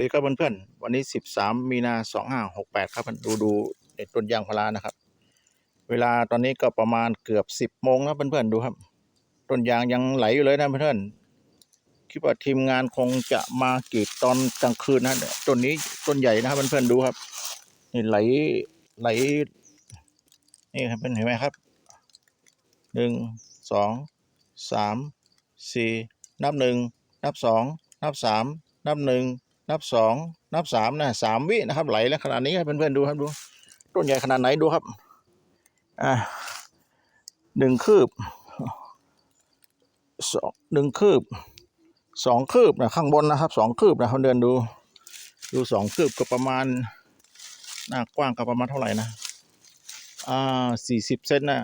สวัสดีครับเพื่อนๆวันนี้ 13 มีนา2568 ครับดูดูในต้นยางพารานะครับ เวลาตอนนี้ก็ประมาณเกือบ 10โมงแล้วเพื่อนๆดูครับ ต้นยางยังไหลอยู่เลยนะเพื่อนๆคิดว่าทีมงานคงจะมากีดตอนกลางคืนนะต้นนี้ต้นใหญ่นะครับเพื่อนๆดูครับนี่ไหลไหลนี่ครับเป็นเห็นไหมครับหนึ่งสองสามสี่นับหนึ่งนับสองนับสามนับหนึ่ง นับสองนับสามนะสามวินะครับ ไหลแล้วขนาดนี้ครับเพื่อนๆดูครับดูต้นใหญ่ขนาดไหนดูครับอ่าหนึ่งคืบสองหนึ่งคืบสองคืบนะข้างบนนะครับสองคืบนะเขาเดินดู ดูสองคืบก็ประมาณหน้ากว้างก็ประมาณเท่าไหร่นะอ่าสี่สิบเซนนะ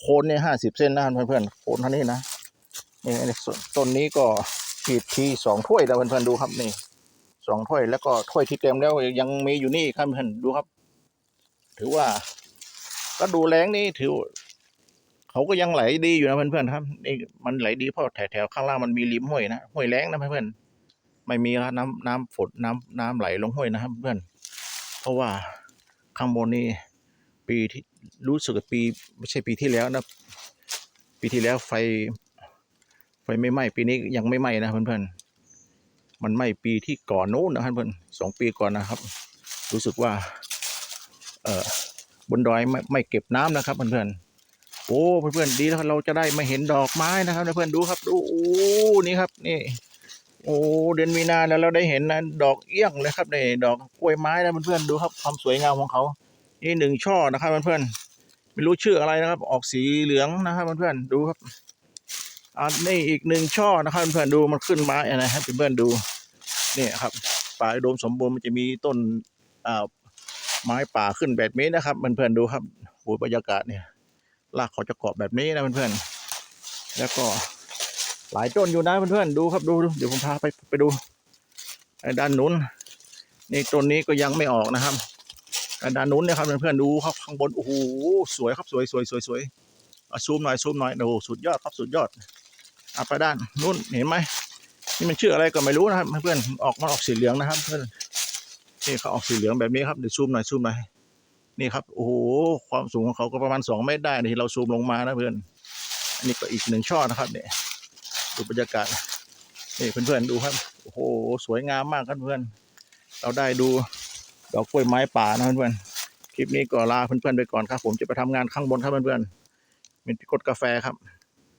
โคนเนี่ยห้าสิบเซนนะเพื่อนๆโคนเท่านี้นะนี่ต้นนี้ก็ฉีดทีสองถ้วยแล้วเพื่อนๆดูครับนี่ สองถ้วยแล้วก็ถ้วยที่เต็มแล้วยังมีอยู่นี่ครับเพื่อนดูครับ ถือว่าก็ดูแรงนี่ถือ เขาก็ยังไหลดีอยู่นะเพื่อนๆครับนี่มันไหลดีเพราะแถวๆข้างล่างมันมีริมห้วยนะห้วยแรงนะเพื่อนๆไม่มีน้ำน้ำฝนน้ำน้ำไหลลงห้วยนะครับเพื่อนเพราะว่าข้างบนนี่ปีที่รู้สึกปีไม่ใช่ปีที่แล้วนะ ปีที่แล้วไฟ ไฟไม่ไหม้ปีนี้ยังไม่ไหม้นะเพื่อนๆ มันไม่ปีที่ก่อนโน้นนะครับเพื่อนสองปีก่อนนะครับ รู้สึกว่าเอ่อบนดอยไม่ไม่เก็บน้ำนะครับเพื่อนๆโอ้เพื่อนๆดีแล้วเราจะได้มาเห็นดอกไม้นะครับเพื่อนๆดูครับดูโอ้นี่ครับนี่ โอ้เดือนมีนาแล้วเราได้เห็นนะดอกเอี้ยงเลยครับนี่ดอกกล้วยไม้นะเพื่อนๆดูครับความสวยงามของเขา นี่หนึ่งช่อนะครับเพื่อนๆไม่รู้ชื่ออะไรนะครับ ออกสีเหลืองนะครับเพื่อนๆดูครับอันนี้อีกหนึ่งช่อนะครับเพื่อนๆดูมันขึ้นไม้นะครับเพื่อนๆดู นี่ครับป่าอุดมสมบูรณ์มันจะมีต้นอ่าไม้ป่าขึ้นแบบนี้นะครับเพื่อนๆดูครับโอ้ยบรรยากาศเนี่ยรากเขาจะเกาะแบบนี้นะเพื่อนๆแล้วก็หลายต้นอยู่นะเพื่อนๆดูครับดูดูเดี๋ยวผมพาไปไปดูไอ้ด้านนู้นนี่ต้นนี้ก็ยังไม่ออกนะครับไอ้ด้านนู้นนี่ยครับเพื่อนๆดูครับข้างบนโอ้โหสวยครับสวยสวยสวยสวยซูมหน่อยซูมหน่อยโอ้โหสุดยอดครับสุดยอดเอาไปด้านนู้นเห็นไหม นี่มันชื่ออะไรก็ไม่รู้นะครับเพื่อนออกมาออกสีเหลืองนะครับ เพื่อนนี่เขาออกสีเหลืองแบบนี้ครับเดี๋ยวซูมหน่อยซูมหน่อยนี่ครับโอ้โหความสูงของเขาก็ประมาณสองเมตรได้ที่เราซูมลงมานะเพื่อนอันนี้ก็อีกหนึ่งช่อนะครับเนี่ยดูบรรยากาศนี่เพื่อนๆดูครับโอ้โหสวยงามมากครับเพื่อน เราได้ดูดอกกล้วยไม้ป่านะเพื่อนคลิปนี้ก็ลาเพื่อนๆไปก่อนครับ ผมจะไปทำงานข้างบนครับเพื่อนๆเป็นกดกาแฟครับ